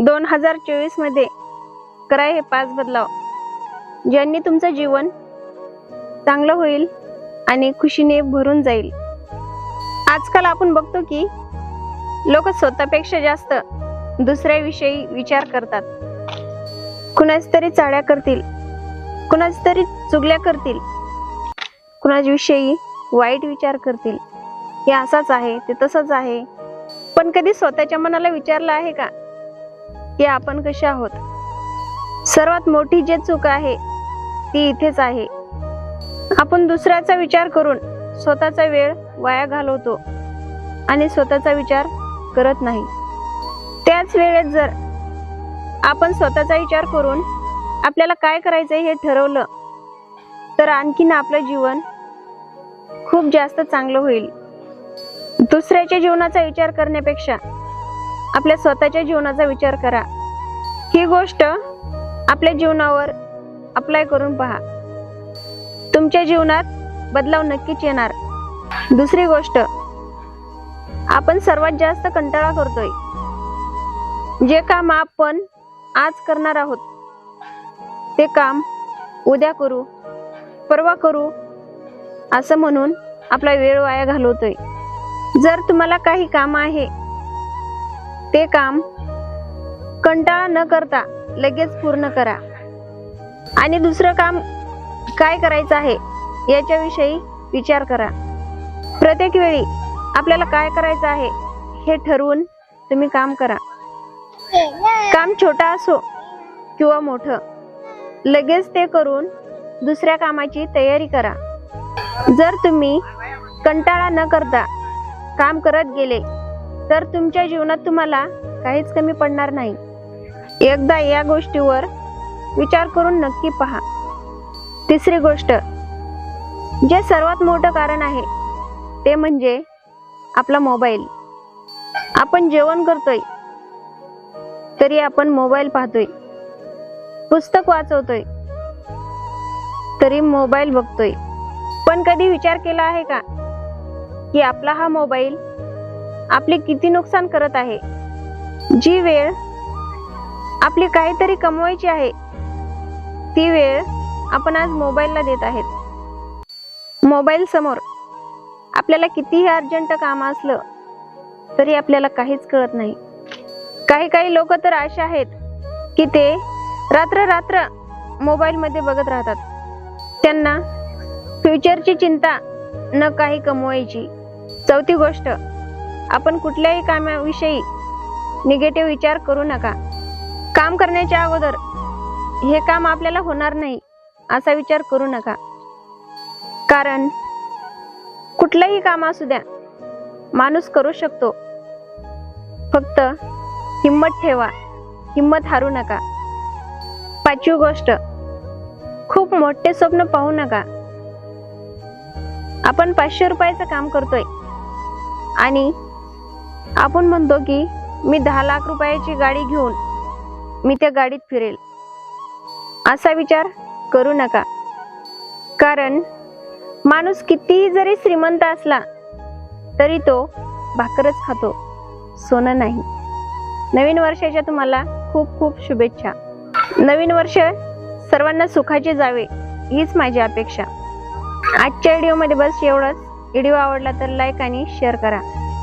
दोन हजार चोवीसमध्ये करा हे पाच बदलाव. ज्यांनी तुमचं जीवन चांगलं होईल आणि खुशीने भरून जाईल. आजकाल आपण बघतो की लोक स्वतःपेक्षा जास्त दुसऱ्याविषयी विचार करतात. कुणाच तरी चाड्या करतील कुणाच तरी चुगल्या करतील कुणाविषयी वाईट विचार करतील. हे असाच आहे ते तसंच आहे. पण कधी स्वतःच्या मनाला विचारलं आहे का? की आपण कसे आहोत? सर्वात मोठी जे चूक आहे ती इथेच आहे. आपण दुसऱ्याचा विचार करून स्वतःचा वेळ वाया घालवतो आणि स्वतःचा विचार करत नाही. त्याच वेळेत जर आपण स्वतःचा विचार करून आपल्याला काय करायचं हे ठरवलं तर आणखीन आपलं जीवन खूप जास्त चांगलं होईल. दुसऱ्याच्या जीवनाचा विचार करण्यापेक्षा आपल्या स्वतःच्या जीवनाचा विचार करा. ही गोष्ट आपल्या जीवनावर अप्लाय करून पहा. तुमच्या जीवनात बदलाव नक्कीच येणार. दुसरी गोष्ट आपण सर्वात जास्त कंटाळा करतोय. जे काम आपण आज करणार आहोत ते काम उद्या करू परवा करू असं म्हणून आपला वेळ वाया घालवतोय. जर तुम्हाला काही काम आहे ते काम कंटाळा न करता लगेच पूर्ण करा. आणि दुसरं काम काय करायचं आहे याच्याविषयी विचार करा. प्रत्येक वेळी आपल्याला काय करायचं आहे हे ठरवून तुम्ही काम करा. काम छोटा असो किंवा मोठं लगेच ते करून दुसऱ्या कामाची तयारी करा. जर तुम्ही कंटाळा न करता काम करत गेले तर तुमच्या जीवनात तुम्हाला काहीच कमी पडणार नाही. एकदा या गोष्टीवर विचार करून नक्की पहा. तिसरी गोष्ट जे सर्वात मोठं कारण आहे ते म्हणजे आपला मोबाईल. आपण जेवण करतोय तरी आपण मोबाईल पाहतोय पुस्तक वाचवतोय तरी मोबाईल बघतोय. पण कधी विचार केला आहे का की आपला हा मोबाईल आपले किती नुकसान करत आहे? जी वेळ आपली काहीतरी कमवायची आहे ती वेळ आपण आज मोबाईलला देत आहेत. मोबाईल समोर आपल्याला कितीही अर्जंट काम असलं तरी आपल्याला काहीच कळत नाही. काही काही लोक तर असे आहेत की ते रात्र रात्र मोबाईलमध्ये बघत राहतात. त्यांना फ्युचरची चिंता न काही कमवायची. चौथी गोष्ट आपण कुठल्याही कामाविषयी निगेटिव्ह विचार करू नका. काम करण्याच्या अगोदर हे काम आपल्याला होणार नाही असा विचार करू नका. कारण कुठलंही काम असू द्या माणूस करू शकतो. फक्त हिंमत ठेवा हिंमत हारू नका. पाचवी गोष्ट खूप मोठे स्वप्न पाहू नका. आपण पाचशे रुपयाचं काम करतोय आणि आपण म्हणतो की मी दहा लाख रुपयाची गाडी घेऊन मी त्या गाडीत फिरेल. असा विचार करू नका. कारण माणूस कितीही जरी श्रीमंत असला तरी तो भाकरच खातो सोनं नाही. नवीन वर्षाच्या तुम्हाला खूप खूप शुभेच्छा. नवीन वर्ष सर्वांना सुखाचे जावे हीच माझी अपेक्षा. आजच्या व्हिडिओमध्ये बस एवढंच. व्हिडिओ आवडला तर लाईक आणि शेअर करा.